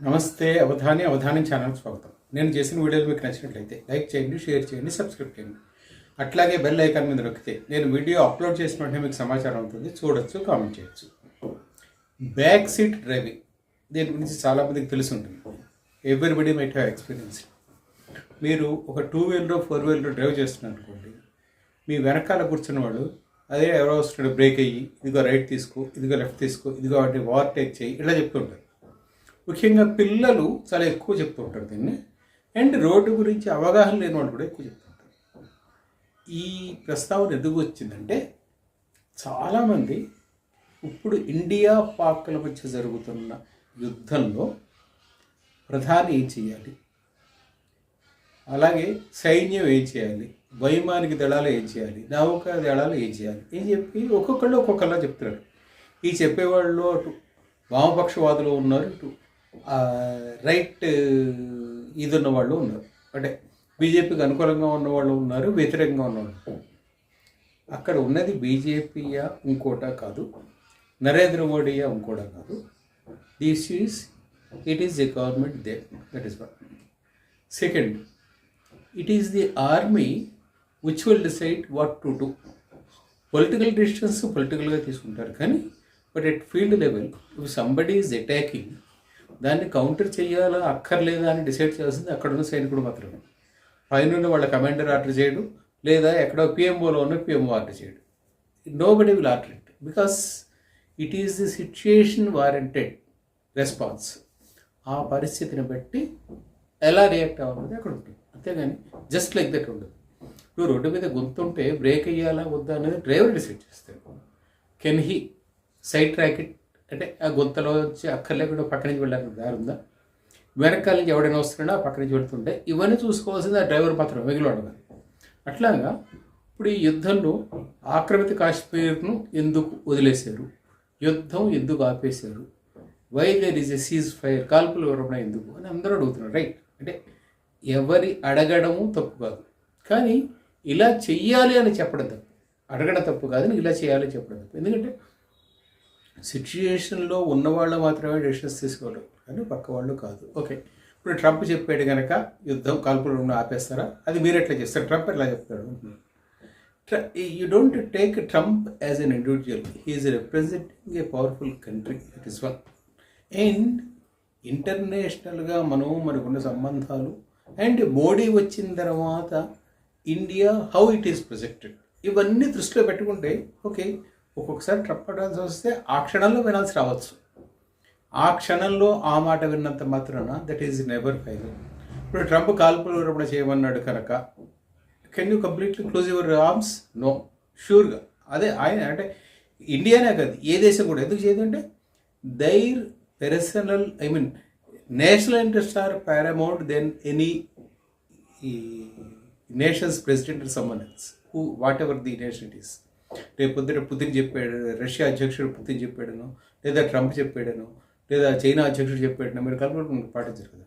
నమస్తే అవధాని అవధానం ఛానల్ స్వాగతం. నేను చేసిన వీడియోలు మీకు నచ్చినట్లయితే లైక్ చేయండి షేర్ చేయండి సబ్స్క్రైబ్ చేయండి. అట్లాగే బెల్ ఐకాన్ మీద నొక్కితే నేను వీడియో అప్లోడ్ చేసిన వెంటనే మీకు సమాచారం ఉంటుంది చూడొచ్చు కామెంట్ చేయొచ్చు. Back seat driving. దీని గురించి చాలామందికి తెలిసి ఉంటుంది. ఎవ్రీబడి మైట్ హ్యావ్ ఎక్స్పీరియన్స్ మీరు ఒక two wheeler four wheeler drive చేస్తున్నారు అనుకోండి మీ వెనకాల కూర్చున్న వాళ్ళు అదే ఎవరో వస్తున్నాడు బ్రేక్ అయ్యి ఇదిగో రైట్ తీసుకో ఇదిగో లెఫ్ట్ తీసుకో ఇదిగో వాటిని ఓవర్టేక్ చేయి ఇలా చెప్తుంటారు ముఖ్యంగా పిల్లలు చాలా ఎక్కువ చెప్తూ ఉంటారు దీన్ని. అండ్ రోడ్డు గురించి అవగాహన లేని వాళ్ళు కూడా ఎక్కువ చెప్తుంటారు ఈ ప్రస్తావన ఎందుకు వచ్చిందంటే చాలామంది ఇప్పుడు ఇండియా పాక్ల మధ్య జరుగుతున్న యుద్ధంలో ప్రధాని ఏం చేయాలి అలాగే సైన్యం ఏం చేయాలి? వైమానిక దళాలు ఏం చేయాలి? నౌకా దళాలు ఏం చేయాలి? ఏం చెప్పి ఒక్కొక్కళ్ళు ఒక్కొక్కలా చెప్తున్నారు. ఈ చెప్పేవాళ్ళు అటు వామపక్షవాదులు ఉన్నారు ఇటు రైట్ ఇది ఉన్న వాళ్ళు ఉన్నారు. అంటే బీజేపీకి అనుకూలంగా ఉన్న వాళ్ళు ఉన్నారు వ్యతిరేకంగా ఉన్నవాళ్ళు అక్కడ ఉన్నది బీజేపీయా ఇంకోటా కాదు నరేంద్ర మోడీయా ఇంకోటా కాదు. This is it is the government they that is one second it is the army which will decide what to do political decisions పొలిటికల్గా తీసుకుంటారు కానీ but at field level if somebody is attacking దాన్ని counter చేయాలా అక్కర్లేదా అని decide చేయాల్సింది అక్కడ ఉన్న సైనికుడు మాత్రమే. పైన వాళ్ళ కమాండర్ ఆర్డర్ చేయడు లేదా ఎక్కడో పిఎంఓలో ఉన్న పిఎంఓ ఆర్డర్ చేయడు. Nobody will order it because it is the situation warranted response ఆ పరిస్థితిని బట్టి ఎలా రియాక్ట్ అవ్వాలనేది అక్కడ ఉంటుంది. అంతేగాని జస్ట్ లైక్ దట్ ఉండదు. నువ్వు రోడ్డు మీద గుంతుంటే బ్రేక్ అయ్యాలా వద్దా అనేది డ్రైవర్ డిసైడ్ చేస్తాడు. Can he side track it అంటే ఆ గుంతలో వచ్చి అక్కర్లేకుండా పక్క నుంచి వెళ్ళడానికి దారి ఉందా? వెనకాల నుంచి ఎవడైనా వస్తున్నాడో? ఆ పక్క నుంచి వెళ్తుంటే ఇవన్నీ చూసుకోవాల్సింది ఆ డ్రైవర్ మాత్రం మిగిలివాడు కాదు. అట్లాగా ఇప్పుడు ఈ యుద్ధంలో ఆక్రమిత కాశ్మీర్ను ఎందుకు వదిలేశారు? యుద్ధం ఎందుకు ఆపేశారు? Why there is a ceasefire కాల్పులు వివరణ ఎందుకు? అని అందరూ అడుగుతున్నారు రైట్ అంటే ఎవరి అడగడము తప్పు కాదు. కానీ ఇలా చెయ్యాలి అని చెప్పడం తప్పు. అడగడం తప్పు కాదని ఇలా చేయాలి చెప్పడం తప్పు. ఎందుకంటే సిచ్యుయేషన్లో ఉన్నవాళ్ళు మాత్రమే డెసిషన్స్ తీసుకోవడం కానీ పక్క వాళ్ళు కాదు. ఓకే. ఇప్పుడు ట్రంప్ చెప్పాడు కనుక యుద్ధం కాల్పులు ఆపేస్తారా? అది మీరు ఎట్లా చేస్తారు? ట్రంప్ ఎట్లా చెప్తాడు? You don't take Trump as an individual he is representing a powerful country it is one and ఇంటర్నేషనల్గా మనం మనకున్న సంబంధాలు. అండ్ మోడీ వచ్చిన తర్వాత India how it is projected ఇవన్నీ దృష్టిలో పెట్టుకుంటే ఓకే ఒక్కొక్కసారి ట్రప్ పడాల్సి వస్తే ఆ క్షణంలో వినాల్సి రావచ్చు. ఆ క్షణంలో ఆ మాట విన్నంత మాత్రాన దట్ ఈజ్ నెవర్ ఫైనల్ ఇప్పుడు ట్రంప్ కాల్పులు విరమణ చేయమన్నాడు కనుక can you completely close your arms no షూర్గా అదే ఆయన అంటే ఇండియానే కాదు ఏ దేశం కూడా. ఎందుకు చేయదు అంటే their personal I mean national interest are paramount then any nations president someone else who whatever the nation it is రేపు పొద్దున పుతిన్ చెప్పాడు రష్యా అధ్యక్షుడు పుతిన్ చెప్పాడను లేదా ట్రంప్ చెప్పాడను లేదా చైనా అధ్యక్షుడు చెప్పాడను మీరు కల్పన పాటించరు కదా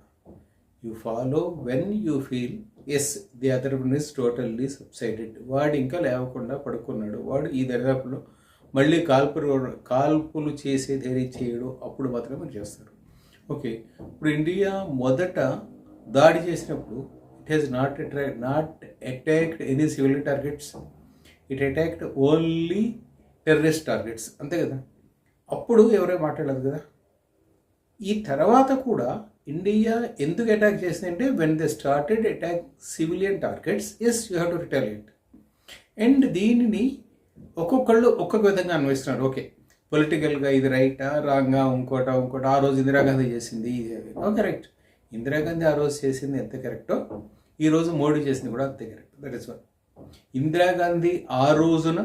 you follow when you feel as the other one is totally subsided వాడు ఇంకా లేవకుండా పడుకున్నాడు. వాడు ఈ దరిదాపులో మళ్ళీ కాల్పులు కాల్పులు చేసే ధైర్యం చేయడం. అప్పుడు మాత్రమే చేస్తారు. ఓకే ఇప్పుడు ఇండియా మొదట దాడి చేసినప్పుడు it has not attract not attacked any civil targets it attacked only terrorist targets అంతే కదా? అప్పుడు ఎవరే మాట్లాడలేదు కదా? ఈ తర్వాత కూడా ఇండియా ఎందుకు అటాక్ చేసిందంటే when they started attack civilian targets as you have to retaliate and దీనిని ఒక్కొక్కళ్ళు ఒక్కొక్క విధంగా అన్వయిస్తున్నారు. ఓకే పొలిటికల్గా ఇది రైటా రాంగా ఇంకోట ఇంకోట ఆ రోజు ఇందిరాగాంధీ చేసింది కరెక్ట్ ఇందిరాగాంధీ ఆ రోజు చేసింది ఎంత కరెక్టో ఈ రోజు మోడీ చేసింది కూడా అంతే correct that is one Indira Gandhi ఆ రోజున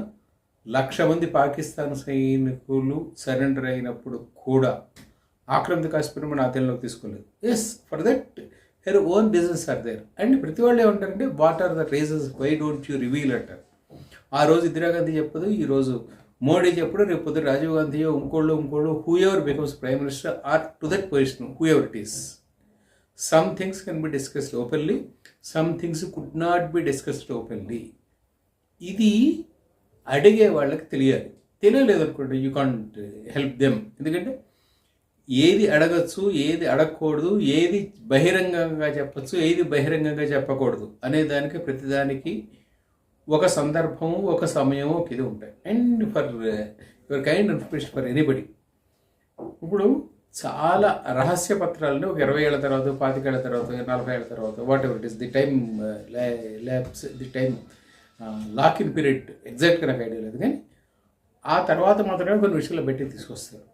లక్ష మంది పాకిస్తాన్ సైనికులు సరెండర్ అయినప్పుడు కూడా ఆక్రమిత కాశ్మీర్ మన ఆధీనంలోకి తీసుకోలేదు. As for that her own reasons are there and ప్రతి వాళ్ళు ఏమంటారంటే what are the reasons why don't you reveal అంటారు. ఆ రోజు ఇందిరాగాంధీ చెప్పదు ఈరోజు మోడీ చెప్పడు రేపు పొద్దున రాజీవ్ గాంధీ ఇంకోళ్ళు ఇంకోళ్ళు whoever becomes prime minister are to that position whoever it is some things can be discussed openly some things could not be discussed openly ఇది అడిగే వాళ్ళకి తెలియాలి. తెలియలేదు అనుకోండి యూ కాంట్ హెల్ప్ దెమ్ ఎందుకంటే ఏది అడగచ్చు ఏది అడగకూడదు ఏది బహిరంగంగా చెప్పచ్చు ఏది బహిరంగంగా చెప్పకూడదు అనే దానికి ప్రతిదానికి ఒక సందర్భము ఒక సమయం ఒక ఇది ఉంటాయి. And for your kind information for anybody ఇప్పుడు చాలా రహస్య పత్రాలని ఒక ఇరవై ఏళ్ళ తర్వాత పాతికేళ్ళ తర్వాత నలభై ఏళ్ళ తర్వాత whatever it is the time lapse the time lock in period ఎగ్జాక్ట్గా నాకు ఐడియా లేదు కానీ ఆ తర్వాత మాత్రమే కొన్ని విషయాలు పెట్టి తీసుకొస్తారు.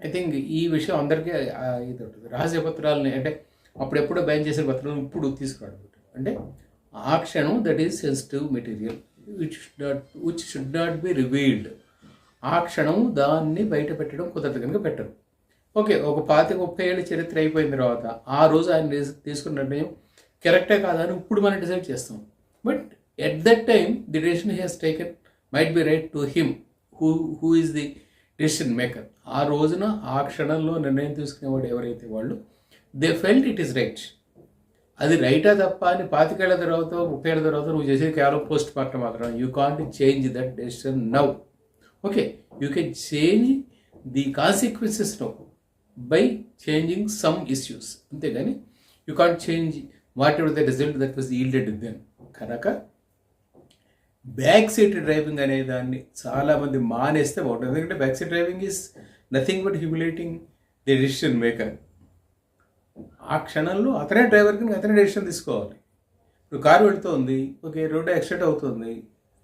ఐ థింక్ ఈ విషయం అందరికీ ఇది ఉంటుంది. రహస్య పత్రాలని అంటే అప్పుడెప్పుడో బ్యాన్ చేసిన పత్రాలను ఇప్పుడు తీసుకురాడు అంటే ఆ క్షణం that is sensitive material which should not which should not be revealed ఆ క్షణం దాన్ని బయట పెట్టడం కుదరదు కనుక పెట్టరు. ఓకే ఒక పాతి ముప్పై ఏళ్ళ చరిత్ర అయిపోయిన తర్వాత ఆ రోజు ఆయన తీసుకున్న నిర్ణయం కరెక్టే కాదని ఇప్పుడు మనం డిసైడ్ చేస్తాం. But at that time the decision he has taken might be right to him who who is the decision maker. ఆ రోజున ఆ క్షణంలో నిర్ణయం తీసుకునేవాడు ఎవరైతే వాళ్ళు they felt it is right. అది రైటా తప్ప అని పాతికేళ్ళ తర్వాత ముప్పై ఏళ్ళ తర్వాత నువ్వు చేసేది కేవలం పోస్ట్ మార్టం మాత్రం you can't change that decision now. Okay you can change the consequences now. By changing some issues అంతేగాని you can't change whatever the result that was yielded then కనుక బ్యాక్ సీట్ డ్రైవింగ్ అనే దాన్ని చాలామంది మానేస్తే బాగుంటుంది. ఎందుకంటే back seat driving is nothing but humiliating the decision maker ఆ క్షణంలో అతనే డ్రైవర్కి అతనే డెసిషన్ తీసుకోవాలి. ఇప్పుడు కారు వెళుతోంది ఓకే రోడ్డు యాక్సిడెంట్ అవుతుంది.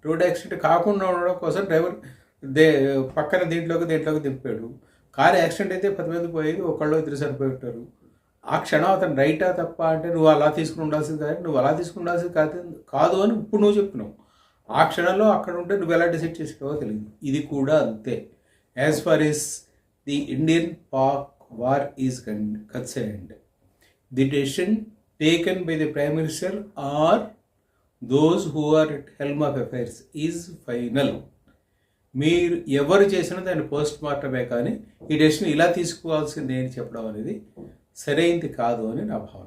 రోడ్డు యాక్సిడెంట్ కాకుండా ఉండడం కోసం డ్రైవర్ దే పక్కన దీంట్లోకి దీంట్లోకి దింపాడు. కారు యాక్సిడెంట్ అయితే పది మంది పోయేది ఒకళ్ళు ఇద్దరు సరిపోయి ఉంటారు. ఆ క్షణం అతను రైటా తప్ప అంటే నువ్వు అలా తీసుకుని ఉండాల్సింది కాదు నువ్వు అలా తీసుకుని ఉండాల్సింది కాదు కాదు అని ఇప్పుడు నువ్వు చెప్తున్నావు. ఆ క్షణంలో అక్కడ ఉంటే నువ్వు ఎలా డిసైడ్ చేసుకోవో తెలియదు. ఇది కూడా అంతే. As far is the Indian Pak war is concerned the decision taken by the prime minister or those who are at helm of affairs is final మీరు ఎవరు చేసినా దాన్ని పోస్ట్ మార్టమే కానీ ఈ డెసిషన్ ఇలా తీసుకోవాల్సింది అని చెప్పడం అనేది సరైనది కాదు అని నా భావన.